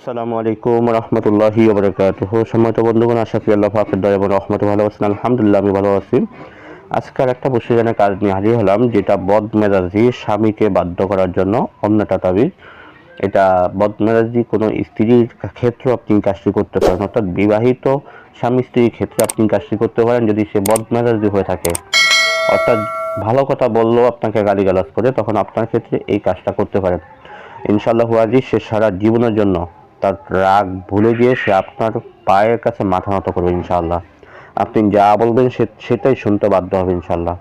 আসসালামু আলাইকুম রহমতুল্লাহি ওবরাকাতুহ সম্মানিত বন্ধুগণ, আশা করি আল্লাহ পাকের দয়া এবং রহমতে ভালো আছেন। আলহামদুলিল্লাহ, আমি ভালো আছি। আজকের একটা বসিজানের কাজ নিয়ে হাজির হলাম, যেটা বদ মেজাজি স্বামীকে বাধ্য করার জন্য অন্যটা তাবিজ। এটা বদ মেজাজি কোনো স্ত্রীর ক্ষেত্রে আপনি কাজটি করতে পারেন, অর্থাৎ বিবাহিত স্বামী স্ত্রীর ক্ষেত্রে আপনি কাজটি করতে পারেন। যদি সে বদ মেজাজি হয়ে থাকে, অর্থাৎ ভালো কথা বললেও আপনাকে গালিগালাজ করে, তখন আপনার ক্ষেত্রে এই কাজটা করতে পারেন। ইনশাল্লাহ আজি সে সারা জীবনের জন্য তার রাগ ভুলে গিয়ে সে আপনার পায়ের কাছে মাথা নত করবে ইনশাল্লাহ আপনি যা বলবেন সে- সেটাই শুনতে বাধ্য হবে ইনশাল্লাহ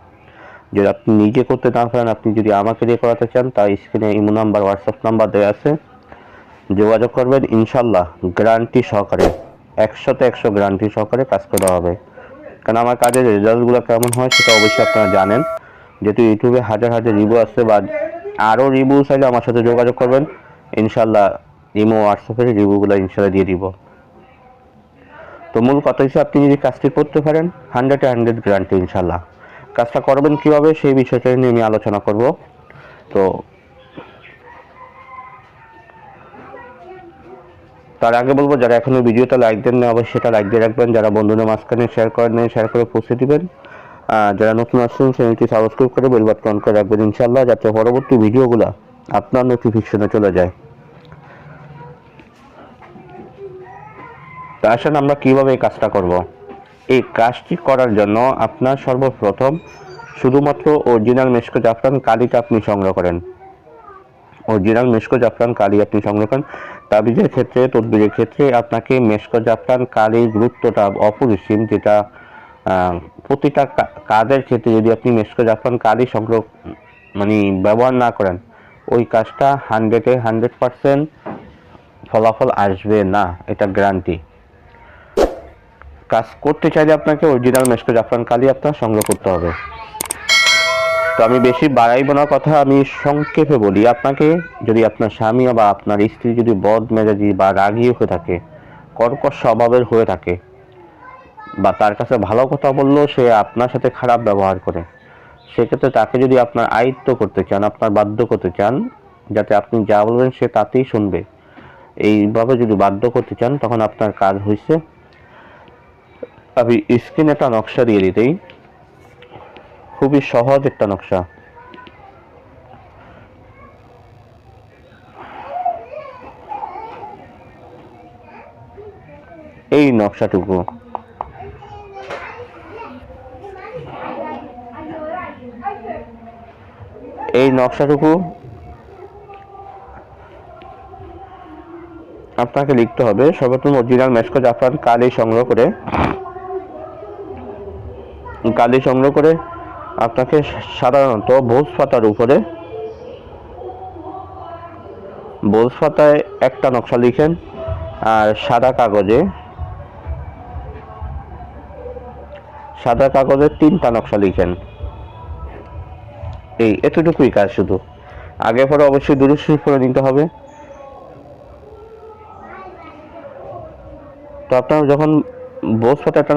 যদি আপনি নিজে করতে না পারেন, আপনি যদি আমাকে দিয়ে করাতে চান, তার স্ক্রিনে ইমো নাম্বার, হোয়াটসঅ্যাপ নাম্বার দেওয়া আছে। যোগাযোগ করবেন ইনশাল্লাহ গ্যারান্টি সহকারে, একশোতে একশো গ্যারান্টি সহকারে কাজ করা হবে। কারণ আমার কাজের রেজাল্টগুলো কেমন হয় সেটা অবশ্যই আপনারা জানেন। যেহেতু ইউটিউবে হাজার হাজার রিভিউ আছে বা আরও রিভিউ চাইলে আমার সাথে যোগাযোগ করবেন। ইনশাল্লাহ ইমো হোয়াটসঅ্যাপের রিভিউগুলো ইনশাল্লাহ দিয়ে দিব। তো মূল কথা হচ্ছে আপনি যদি কাজটি করতে পারেন হান্ড্রেডে হান্ড্রেড গ্যারান্টি ইনশাল্লাহ কাজটা করবেন কীভাবে সেই বিষয়টা নিয়ে আমি আলোচনা করব। তো তার আগে বলব, যারা এখনও ভিডিওটা লাইক দেন না অবশ্যই সেটা লাইক দিয়ে রাখবেন। যারা বন্ধুদের মাঝখানে শেয়ার করেন শেয়ার করে পৌঁছে দিবেন। যারা নতুন আসছেন, চ্যানেলটি সাবস্ক্রাইব করে বেল বাটন করে রাখবেন ইনশাল্লাহ যাতে পরবর্তী ভিডিওগুলো আপনার নোটিফিকেশনে চলে যায়। তা আসেন আমরা কীভাবে এই কাজটা করব? এই কাজটি করার জন্য আপনার সর্বপ্রথম শুধুমাত্র অরিজিনাল মেসকো জাফরান কালিটা আপনি সংগ্রহ করেন। অরিজিনাল মেসকো জাফরান কালি আপনি সংগ্রহ করেন। তাবিজের ক্ষেত্রে, তদবিরের ক্ষেত্রে আপনাকে মেসকো জাফরান কালির গুরুত্বটা অপরিসীম যেটা প্রতিটা কাজের ক্ষেত্রে যদি আপনি মেসকো জাফরান কালি সংগ্রহ মানে ব্যবহার না করেন, ওই কাজটা হান্ড্রেডে হান্ড্রেড পার্সেন্ট ফলাফল আসবে না, এটা গ্যারান্টি কাজ করতে চাইলে আপনাকে অরিজিনাল মেসকো জাফরান কালি আপনার সংগ্রহ করতে হবে। তো আমি বেশি বাড়াইব না কথা, আমি সংক্ষেপে বলি। আপনাকে যদি আপনার স্বামী বা আপনার স্ত্রী যদি বদ মেজাজি বা রাগী হয়ে থাকে, কর্কশ স্বভাবের হয়ে থাকে, বা তার কাছে ভালো কথা বললেও সে আপনার সাথে খারাপ ব্যবহার করে, সেক্ষেত্রে তাকে যদি আপনার আয়ত্ত করতে চান, আপনার বাধ্য করতে চান, যাতে আপনি যা বলবেন সে তাতেই শুনবে। এইভাবে যদি বাধ্য করতে চান, তখন আপনার কাজ হয়েছে আমি স্ক্রিনে একটা নকশা দিয়ে দিতেই। খুবই সহজ একটা নকশা। এই নকশাটুকু। এই নকশাটুকু আপনাকে লিখতে হবে। সর্বপ্রথম অরিজিনাল মেসকো জাফরান কালি সংগ্রহ করে কালি সংগ্রহ করে আপনাকে সাধারণত ভোজ পাতার উপরে ভোজ পাতায় একটা নকশা লিখেন আর সাদা কাগজে সাদা কাগজে তিনটা নকশা লিখেন। এই এতটুকুই কাজ শুধু। আগে পরে অবশ্যই দুরুশ্বর করে নিতে হবে। তো আপনার যখন বোসফট একটা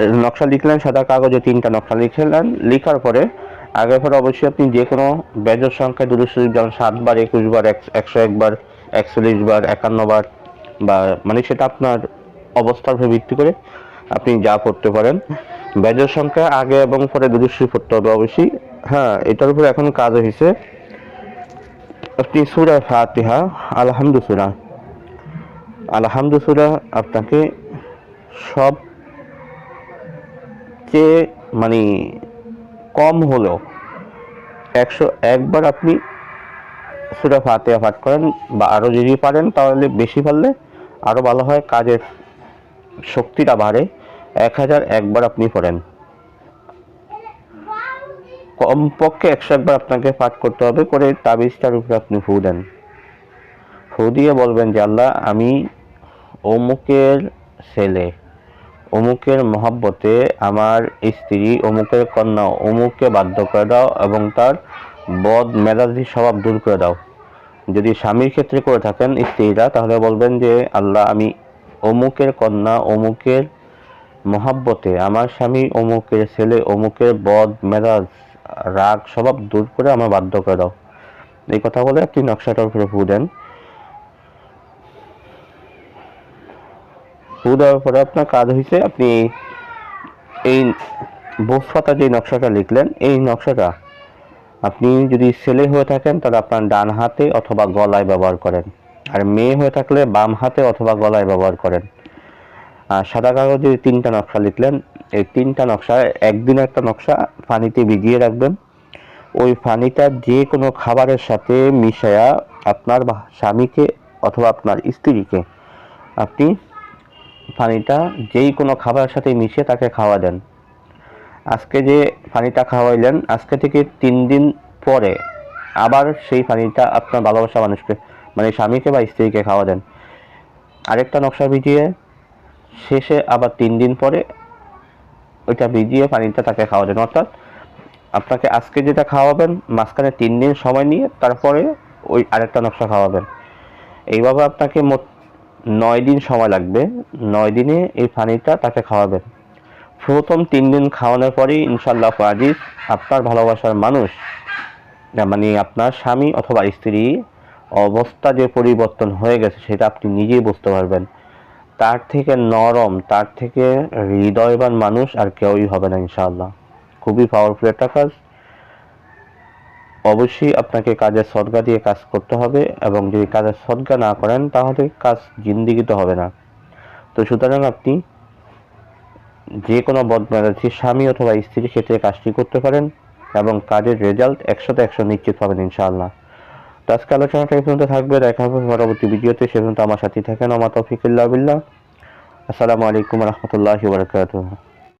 নকশা লিখলেন, সাদা কাগজে তিনটা নকশা লিখলেন। লিখার পরে আগে পরে অবশ্যই আপনি যে কোনো বেজর সংখ্যায় দুরুশ্বর যেমন সাতবার একুশ বার এক- একশো একবার একচল্লিশ বার একান্ন বা মানে সেটা আপনার অবস্থার উপর ভিত্তি করে আপনি যা পড়তে পারেন। বেজর সংখ্যা আগে এবং পরে দুরুশ্বর পড়তে হবে অবশ্যই। হ্যাঁ এটার উপর এখন কাজ হয়েছে আপনি সুরা ফাতিহা আলহামদু সুরা আলহামদু সুরা আপনাকে সব চেয়ে মানে কম হলেও একশো একবার আপনি সুরা ফাতেহা পাঠ করেন বা আরও যদি পারেন, তাহলে বেশি পারলে আরও ভালো হয়, কাজের শক্তিটা বাড়ে। এক হাজার একবার আপনি পড়েন। কমপক্ষে একশো একবার আপনাকে পাঠ করতে হবে করে তাবিজটার উপরে আপনি ফু দেন। ফু দিয়ে বলবেন যে, আল্লাহ, আমি অমুকের ছেলে। অমুকের মহাব্বতে আমার স্ত্রী, অমুকের কন্যা, অমুককে বাধ্য করে দাও এবং তার বদ মেজাজি স্বভাব দূর করে দাও। যদি স্বামীর ক্ষেত্রে করে থাকেন স্ত্রীরা, তাহলে বলবেন যে, আল্লাহ, আমি অমুকের কন্যা, অমুকের মহাব্বতে আমার স্বামী, অমুকের ছেলে, অমুকের বদ মেজাজ রাগ, স্বভাব দূর করে আমার বাধ্য করে দাও। এই কথা বলে আপনি নকশাটার উপরে ফু দেন। ফু দেওয়ার পরে আপনার কাজ হয়েছে, আপনি এই বোফাতা যে নকশাটা লিখলেন, এই নকশাটা আপনি যদি ছেলে হয়ে থাকেন, তাহলে আপনার ডান হাতে অথবা গলায় ব্যবহার করেন। আর মেয়ে হয়ে থাকলে বাম হাতে অথবা গলায় ব্যবহার করেন। আর সাদা কাগজে তিনটা নকশা লিখলেন। এই তিনটা নকশা, একদিন একটা নকশা পানিতে ভিজিয়ে রাখবেন। ওই পানিটা যে কোনো খাবারের সাথে মিশায়া আপনার স্বামীকে অথবা আপনার স্ত্রীকে আপনি পানিটা যেই কোনো খাবারের সাথে মিশিয়ে তাকে খাওয়া দেন। আজকে যে পানিটা খাওয়াইলেন, আজকে থেকে তিন দিন পরে আবার সেই পানিটা আপনার ভালোবাসা মানুষকে মানে স্বামীকে বা স্ত্রীকে খাওয়া দেন। আরেকটা নকশা ভিজিয়ে শেষে আবার তিন দিন পরে ওইটা ভিজিয়ে পানিটা তাকে খাওয়া দেন। অর্থাৎ আপনাকে আজকে যেটা খাওয়াবেন, মাঝখানে তিন দিন সময় নিয়ে তারপরে ওই আরেকটা নকশা খাওয়াবেন। এইভাবে আপনাকে মোট নয় দিন সময় লাগবে। নয় দিনে এই পানিটা তাকে খাওয়াবেন। প্রথম তিন দিন খাওয়ানোর পরেই ইনশাল্লাহ আজিজ আপনার ভালোবাসার মানুষ মানে আপনার স্বামী অথবা স্ত্রী, অবস্থা যে পরিবর্তন হয়ে গেছে সেটা আপনি নিজেই বুঝতে পারবেন। তার থেকে নরম, তার থেকে হৃদয়বান মানুষ আর কেউই হবে না ইনশাআল্লাহ। খুবই পাওয়ারফুল একটা কাজ। অবশ্যই আপনাকে কাজের সদগা দিয়ে কাজ করতে হবে এবং যদি কাজের সদগা না করেন তাহলে কাজ জিন্দিগিতে হবে না। তো সুতরাং আপনি যে কোনো বদমেজাজি স্বামী অথবা স্ত্রীর ক্ষেত্রে কাজটি করতে পারেন এবং কাজের রেজাল্ট একশোতে একশো নিশ্চিত পাবেন ইনশাআল্লাহ। তো আজকে আলোচনাটা এই পর্যন্ত থাকবে। দেখা হবে পরবর্তী ভিডিওতে। সে পর্যন্ত আমার সাথে থাকেন। আমার তৌফিকুল্লাহ আসসালামু আলাইকুম রহমতুল্লাহি